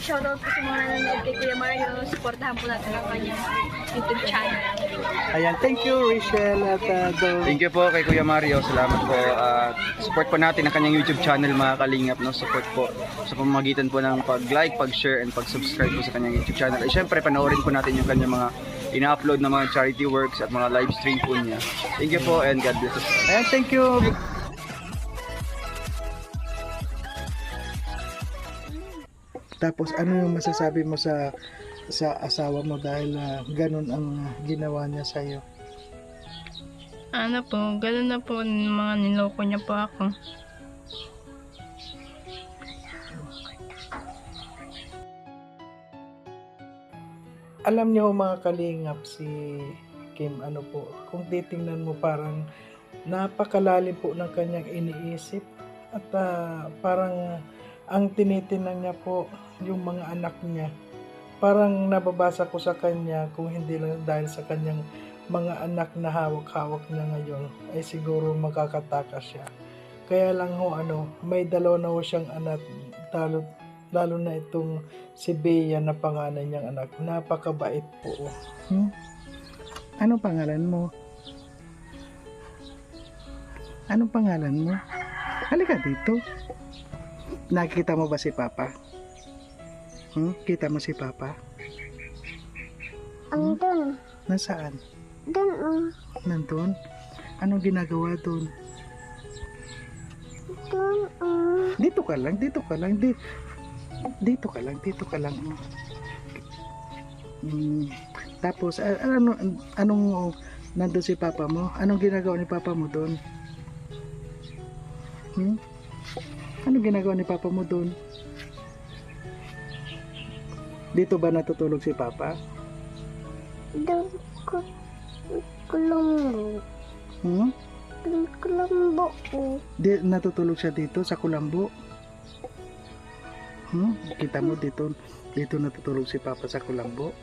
shoutout po sa mga nanonood kay Kuya Mario. Supportahan po natin ang kanyang YouTube channel. Ayan, thank you Rachel at uh, Dol. Thank you po kay Kuya Mario. Salamat po. At support po natin ang kanyang YouTube channel mga kalingap. No? Support po sa pamamagitan po ng pag-like, pag-share, and pag-subscribe po sa kanyang YouTube channel. At syempre, panoorin po natin yung kanyang mga ina-upload na mga charity works at mga live stream po niya. Thank you po and God bless us. Ayan, thank you. Tapos ano yung masasabi mo sa sa asawa mo dahil uh, ganun ang ginawa niya sa iyo? Ano po, gano'n na po mga niloko niya po ako. Alam niyo mga kalingap si Kim ano po, kung titingnan mo parang napakalalim po ng kanyang iniisip at ah, parang ang tinitinan niya po yung mga anak niya. Parang nababasa ko sa kanya kung hindi lang dahil sa kanyang mga anak na hawak-hawak niya ngayon ay siguro makakatakas siya. Kaya lang ho ano, may dalawa na ho siyang anak lalo, lalo na itong si Bea na panganay niyang anak. Napakabait po. Hmm? Ano pangalan mo? Anong pangalan mo? Halika dito. Nakikita mo ba si Papa? Hmm? Kita mo si Papa? Ang dun. Nasaan? Dun, um, Nandun? Anong ginagawa doon? dun, um, Dito ka lang, dito ka lang, di, dito ka lang, dito ka lang. Hmm. Tapos, ano, anong, nandun si papa mo? Anong ginagawa ni papa mo doon? Hmm? Anong ginagawa ni papa mo doon? Dito ba natutulog si papa? dun, ku, kulumbo. Hmm? Dun, kulumbo ko. Di, natutulog siya dito sa Kulambo. Hmm? Kita mo dito, dito natutulog si Papa sa Kulambo.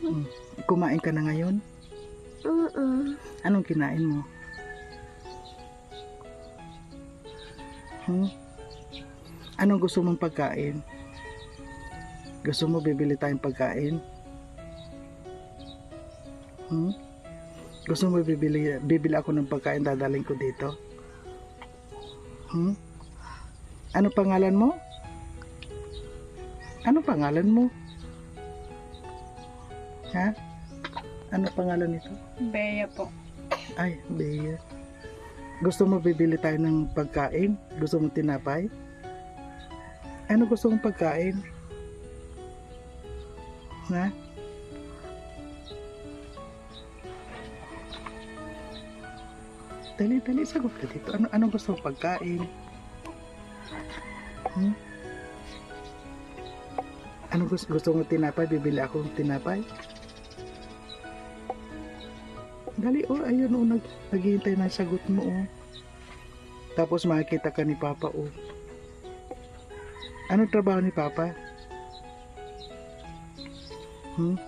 Hmm. Kumain ka na ngayon? Mm-mm. Anong kinain mo? Hmm? Anong gusto mong pagkain? Gusto mo bibili tayong pagkain? Hmm? Gusto mo bibili, bibili ako ng pagkain dadaling ko dito? Hmm? Ano pangalan mo? Ano pangalan mo? Ha? Ano pangalan nito? Bea po. Ay, Bea. Gusto mo bibili tayo ng pagkain? Gusto mo tinapay? Ano gusto mong pagkain? Ha? Dali, dali, sagot ka dito. Ano, ano gusto mong pagkain? Hmm? Ano gusto, gusto mo tinapay? Bibili ako ng tinapay? Dali, oh, ayun, oh, nag, naghihintay na sagot mo, oh. Tapos makikita ka ni Papa, oh. Anong trabaho ni Papa? Hmm?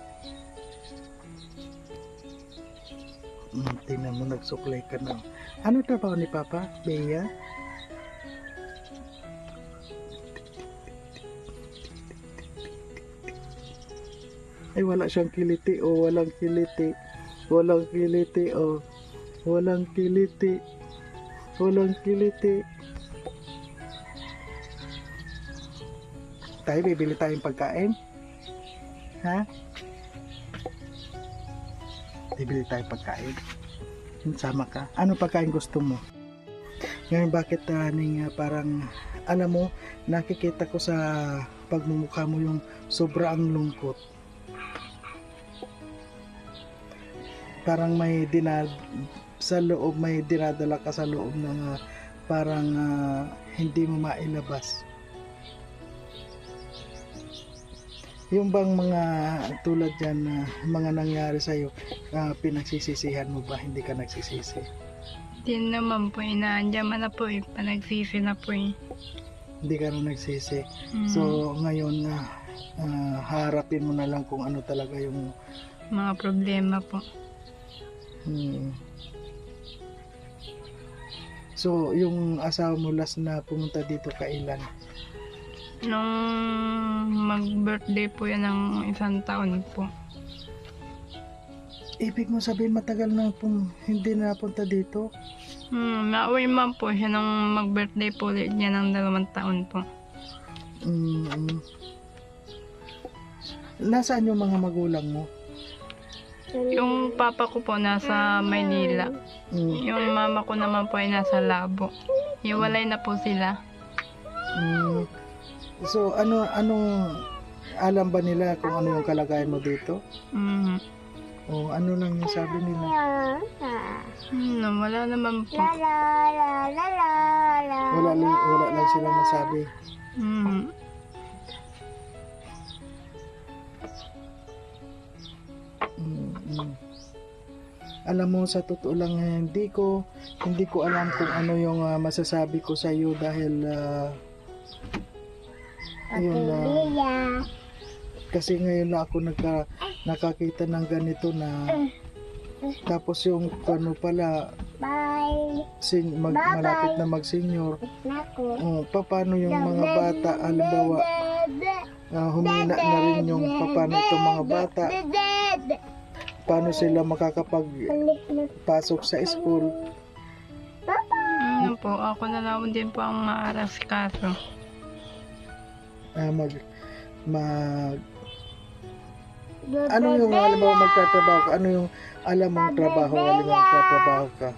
Hmm, tingnan mo, nagsuklay ka na. Ano trabaho ni Papa, Bea? Ay, wala siyang kiliti, oh, walang kiliti. Walang kiliti, oh. Walang kiliti. Walang kiliti. Tayo, bibili tayong pagkain? Ha? Bibili tayong pagkain? Sama ka. Ano pagkain gusto mo? Ngayon, bakit uh, ah, parang, alam mo, nakikita ko sa pagmumukha mo yung sobrang lungkot. parang may dinad sa loob may dinadala ka sa loob ng ah, parang ah, hindi mo mailabas. Yung bang mga tulad yan na mga nangyari sa iyo, pinagsisisihan mo ba? Hindi ka nagsisisi. Di naman po, inaandyaman na po eh. Panagsisi na po eh. Hindi ka na nagsisi. Mm, So ngayon na harapin mo na lang kung ano talaga yung mga problema po. Hmm. So, yung asawa mo last na pumunta dito kailan? Nung mag-birthday po yan ng isang taon po. Ibig mo sabihin matagal na pong hindi napunta dito? Hmm, nauwi man po siya nung mag-birthday po ulit niya ng dalawang taon po. Mm. Nasaan yung mga magulang mo? Yung papa ko po nasa Maynila. Mm, Yung mama ko naman po ay nasa Labo. Hiwalay na po sila. mm. So ano anong alam ba nila kung ano yung kalagayan mo dito? Mhm. O ano lang yung sabi nila? Hmm, wala naman po. La la la la la la. Wala lang, wala lang silang masabi. Mhm. Mm, mm. Alam mo sa totoo lang eh, hindi ko hindi ko alam kung ano yung ah, masasabi ko sa iyo dahil ah, ayun Pamilya. kasi ngayon na ako nagka, nakakita ng ganito na tapos yung ano pala Bye. sin, mag, Bye-bye. malapit na mag senior Naku. oh, paano yung mga bata halimbawa ah, humina na rin yung paano itong mga bata. paano sila makakapagpasok sa school? Ano po, ako na lang din po ang maaras ah, mag mag ano yung halimbawa magtatrabaho ka? Ano yung alam mong trabaho halimbawa magtatrabaho ka?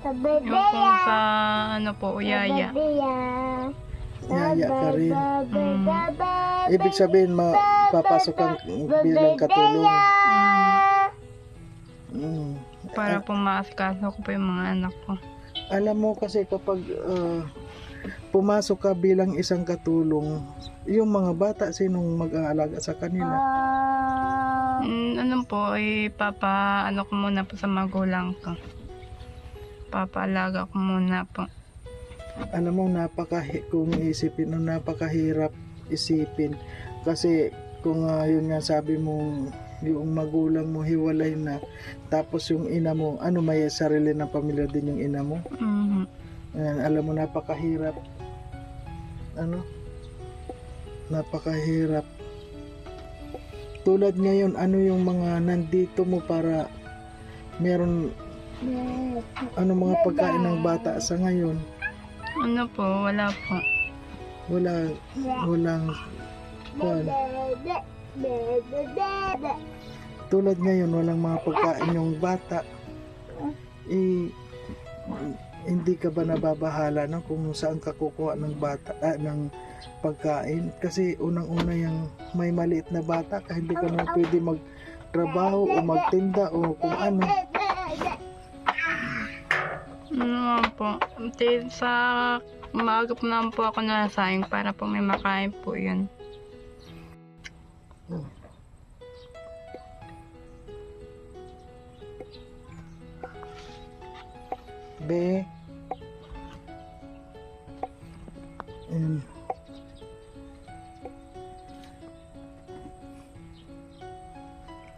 Yung po sa ano po, uyaya. yaya. ka rin. Mm. ibig sabihin mapapasok kang bilang katulong. Mm. Para po maasikaso ko po yung mga anak ko. alam mo kasi kapag ah, pumasok ka bilang isang katulong yung mga bata sinong mag-aalaga sa kanila Mm, ano po, eh, papa, ano ko muna po sa magulang ko. Papaalaga ko muna po. alam mo napaka kung isipin no, napakahirap isipin kasi kung ah, yun nga sabi mo yung magulang mo hiwalay na tapos yung ina mo ano may sarili ng pamilya din yung ina mo Mhm. Ayan, alam mo napakahirap ano napakahirap tulad ngayon ano yung mga nandito mo para meron ano mga pagkain ng bata sa ngayon Ano po, wala po. wala walang kuwan. tulad ngayon walang mga pagkain yung bata eh, hindi ka ba nababahala no, kung saan ka kukuha ng bata ah, ng pagkain kasi unang-una yung may maliit na bata ka hindi ka na pwede magtrabaho o magtinda o kung ano Ano po. Sa maaga po naman po ako nasayang para po may makain po yun. Be Ayan.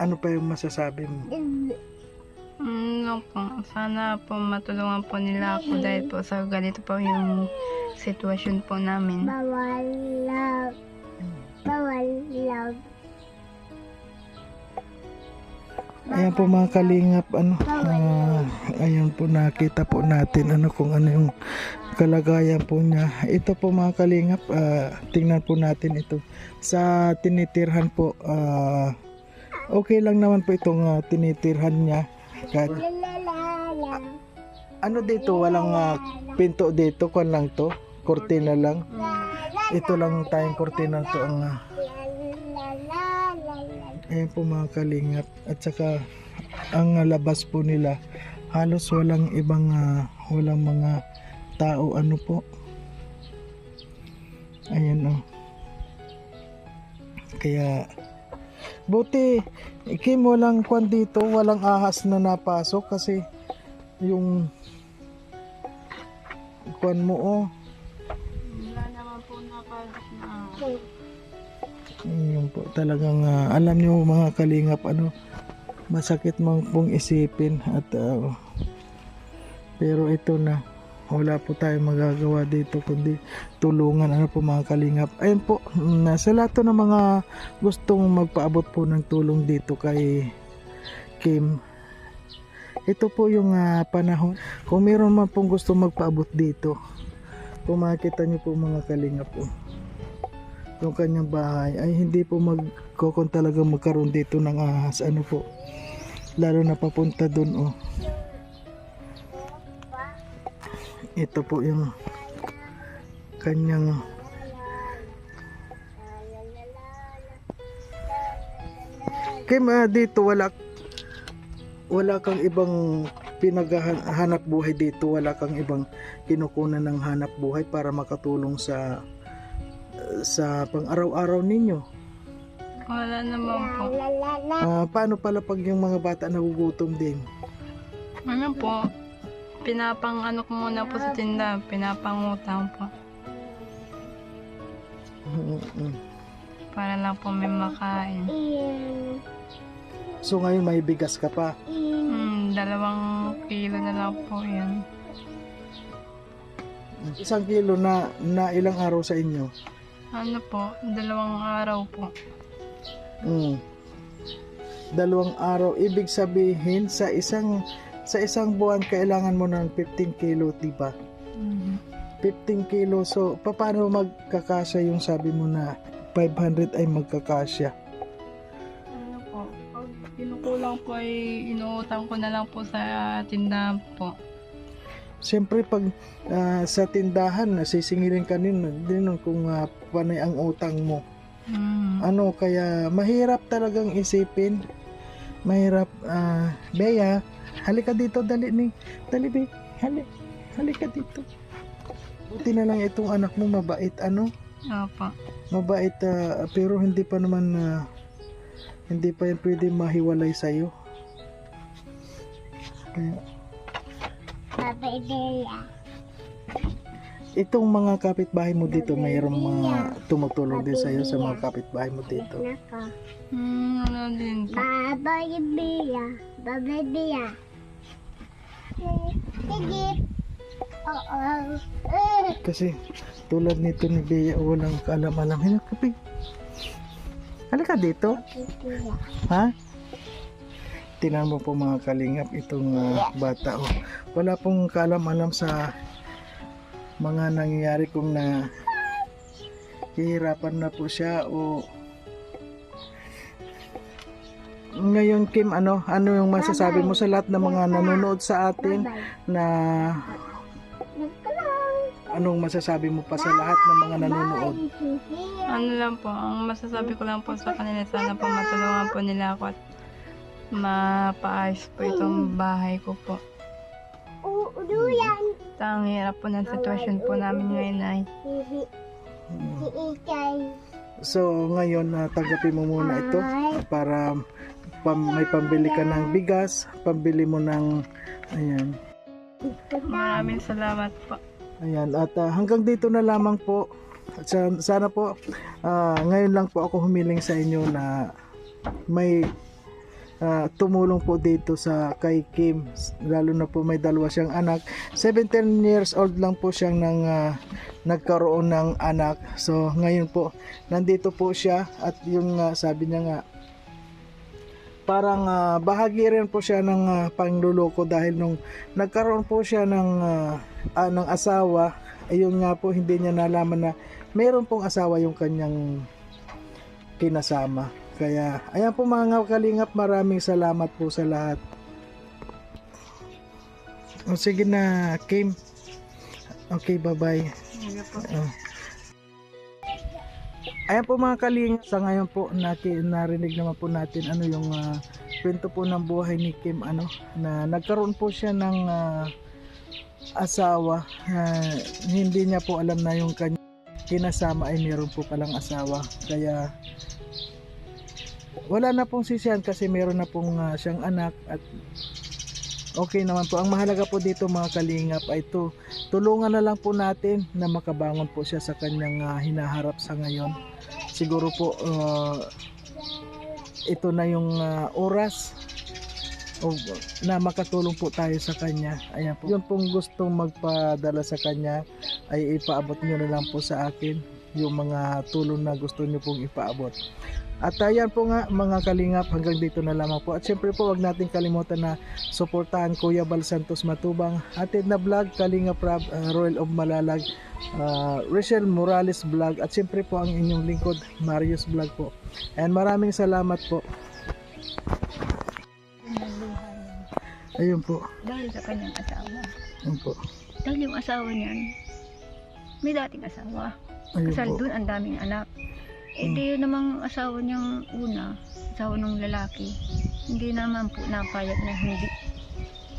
ano pa yung masasabi mo Ano po, sana po matulungan po nila ako dahil po sa ganito po yung sitwasyon po namin. Bawal love. Bawal love. Ayan po mga kalingap, ano, ah, ayan po nakita po natin ano kung ano yung kalagayan po niya. Ito po mga kalingap, ah, tingnan po natin ito. Sa tinitirhan po, ah, okay lang naman po itong ah, tinitirhan niya. Kahit, ano dito, walang ah, pinto dito, kwan lang to, kortina lang. Ito lang tayong kortina to ang la. Ayan po mga kalingap. At saka ang labas po nila halos walang ibang ah, walang mga tao ano po. Ayan oh. Kaya buti Kim walang kwan dito, walang ahas na napasok kasi yung kwan mo oh. Wala naman po napasok na. Yun po, talagang ah, alam niyo mga kalingap ano, masakit mang pong isipin at ah, pero ito na. Wala po tayong magagawa dito kundi tulungan ano po mga kalingap. Ayun po sa lahat ng mga gustong magpaabot po ng tulong dito kay Kim ito po yung ah, panahon. Kung meron man pong gusto magpaabot dito kung makikita nyo po mga kalingap po yung kanyang bahay ay hindi po magkokon talaga magkaroon dito ng ahas. Ano po lalo na papunta dun oh ito po yung kanyang Kim, ah, dito wala wala kang ibang pinaghahanap buhay dito, wala kang ibang kinukunan ng hanap buhay para makatulong sa sa pang-araw-araw ninyo. Wala naman po. Ah, paano pala pag yung mga bata nagugutom din? Ano po? Pinapang ano ko muna po sa tinda. Pinapangutang po. Mm-mm. Para lang po may makain. So ngayon may bigas ka pa. Hmm, dalawang kilo na lang po yan. Isang kilo na na ilang araw sa inyo? Ano po? Dalawang araw po. Mm. Dalawang araw. Ibig sabihin sa isang sa isang buwan kailangan mo ng 15 kilo, di ba? Mhm. 15 kilo. So paano magkakasya yung sabi mo na 500 ay magkakasya? Ano po? Pag kinukulang po ay inuutang ko na lang po sa tindahan po. Siyempre pag ah, sa tindahan sisingilin ka din, din kung ah, panay ang utang mo. Hmm. Ano kaya mahirap talagang isipin. Mahirap ah Bea, halika dito dali ni. Dali be, hali. Halika dito. Buti na lang itong anak mo mabait ano? Opo. Mabait ah, pero hindi pa naman ah, hindi pa yan pwede mahiwalay sa iyo. Kaya Bye Bea. Itong mga kapitbahay mo dito, mayroong mga tumutulong din sa iyo sa mga kapitbahay mo dito. Hmm, ano din po. Bye Bea. Bye Bea. Sige. Oo. Kasi tulad nito ni Bea, walang kaalam-alam. Halika, Pi. Halika dito. Ha? Tinan mo po mga kalingap itong ah, bata. Oh. Wala pong kaalam-alam sa mga nangyayari kung na hihirapan na po siya o ngayon Kim ano ano yung masasabi mo sa lahat ng mga nanonood sa atin na anong masasabi mo pa sa lahat ng mga nanonood Ano lang po, ang masasabi ko lang po sa kanila, sana po matulungan po nila ako at mapaayos po itong bahay ko po. Uuduyan. Ang hirap po ng sitwasyon po namin ngayon ay Mm. Ikay. so ngayon na tanggapin mo muna ito para pam, may pambili ka ng bigas pambili mo ng ayan maraming salamat po. Ayan, at ah, hanggang dito na lamang po. At sa- sana po, ah, ngayon lang po ako humiling sa inyo na may ah, tumulong po dito sa kay Kim. Lalo na po may dalawa siyang anak. 17 years old lang po siyang nang, ah, nagkaroon ng anak. So ngayon po, nandito po siya at yung ah, sabi niya nga, parang ah, bahagi rin po siya ng ah, pangluloko dahil nung nagkaroon po siya ng ah, ah, ng asawa, ayun nga po hindi niya nalaman na meron pong asawa yung kanyang kinasama. Kaya, ayan po mga kalingap, maraming salamat po sa lahat. O sige na, Kim. Okay, bye-bye. Oh. Ayan po mga kalingap, sa ngayon po natin, narinig naman po natin ano yung ah, kwento po ng buhay ni Kim ano na nagkaroon po siya ng ah, asawa ah, hindi niya po alam na yung kanya kinasama ay meron po palang asawa kaya wala na pong sisihan kasi meron na pong ah, siyang anak at okay naman po ang mahalaga po dito mga kalingap ay to tulungan na lang po natin na makabangon po siya sa kanyang ah, hinaharap sa ngayon siguro po ah, ito na yung ah, oras o na makatulong po tayo sa kanya. Ayan po. Yun pong gustong magpadala sa kanya ay ipaabot nyo na lang po sa akin yung mga tulong na gusto nyo pong ipaabot. At ayan po nga mga kalingap hanggang dito na lamang po. At syempre po wag natin kalimutan na suportahan Kuya Bal Santos Matubang, Atid na Vlog, Kalingap Rab, uh, Royal of Malalag, uh, Rachel Morales Vlog at syempre po ang inyong lingkod Marius Vlog po. And maraming salamat po. Ayun po. Dahil sa kanyang asawa. Ayun po. Dahil yung asawa niyan, may dating asawa. Ayun Kasal po. doon, ang daming anak. Eh di yun namang asawa niyang una, asawa ng lalaki. Hindi naman po napayag na hindi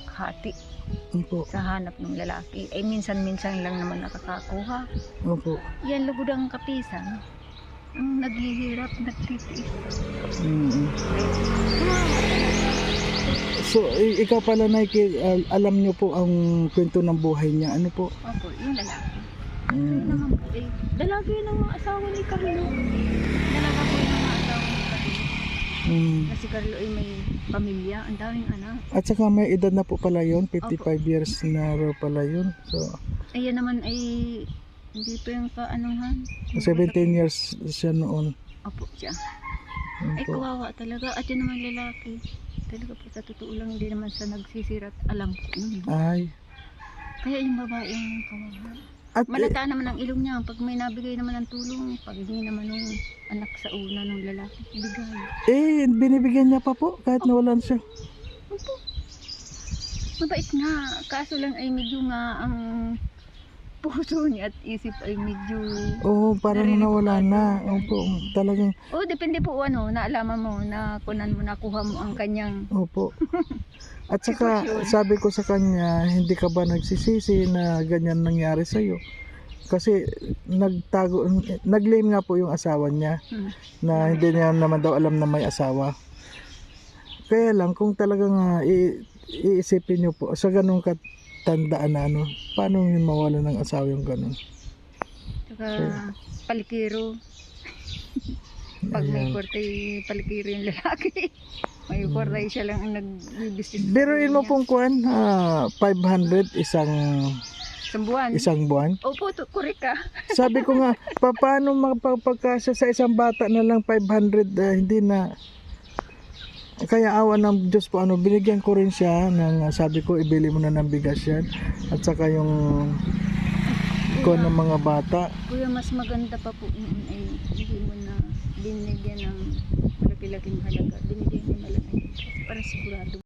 hati Ayun po. sa hanap ng lalaki. Eh minsan-minsan lang naman nakakakuha. Ayun po. Yan lugod ang kapisan. Ang naghihirap, nagtitiis. Mm. So, i- ikaw pala, Nike, al- alam niyo po ang kwento ng buhay niya. Ano po? Opo, yung lalaki. Yun Mm. naman po eh. Dalagi ng mga asawa ni Carlo. Dalaga po yung mga asawa ni Carlo. Mm. Kasi Carlo ay may pamilya, ang daming anak. At saka may edad na po pala yun, 55 years na raw pala yun. So, Ayan naman ay hindi pa yung kaanuhan. 17 years siya noon. Opo siya. Ay kawawa talaga. At yun naman lalaki. Talaga po sa totoo lang hindi naman sa nagsisirat. Alam ko. Ay. Kaya yung babae yung kawawa. At eh, Malata naman ang ilong niya. Pag may nabigay naman ng tulong, pag hindi naman ng anak sa una ng lalaki, bigay. eh, binibigyan niya pa po kahit nawalan siya. Opo. Mabait nga. Kaso lang ay medyo nga ang puso niya at isip ay medyo... Oo, parang nawala na. Opo, talagang, Oh, depende po ano, naalaman mo na kunan mo, nakuha mo ang kanyang... opo. At saka, sabi ko sa kanya, hindi ka ba nagsisisi na ganyan nangyari sa'yo? Kasi nagtago, nag-blame nga po yung asawa niya Hmm. na hindi niya naman daw alam na may asawa. Kaya lang, kung talagang i- iisipin niyo po, sa ganung katandaan na ano, paano yun mawala ng asawa yung ganun? Saka palikiro. Pag may Ayan. kwarta, palikiro yung lalaki. May kwarta siya lang ang nag-business. Biruin mo pong kuan, ah, 500 isang Isang buwan. isang buwan. Opo, to, correct ka. Sabi ko nga, pa- paano makapagpagkasya sa isang bata na lang 500, ah, hindi na. Kaya awa ng Diyos po, ano, binigyan ko rin siya ng, ah, sabi ko, ibili mo na ng bigas yan. At saka yung ko ng mga bata. Kuya, mas maganda pa po yun ay hindi mo na binigyan ng malaki-laking halaga. Binigyan lang ay para sigurado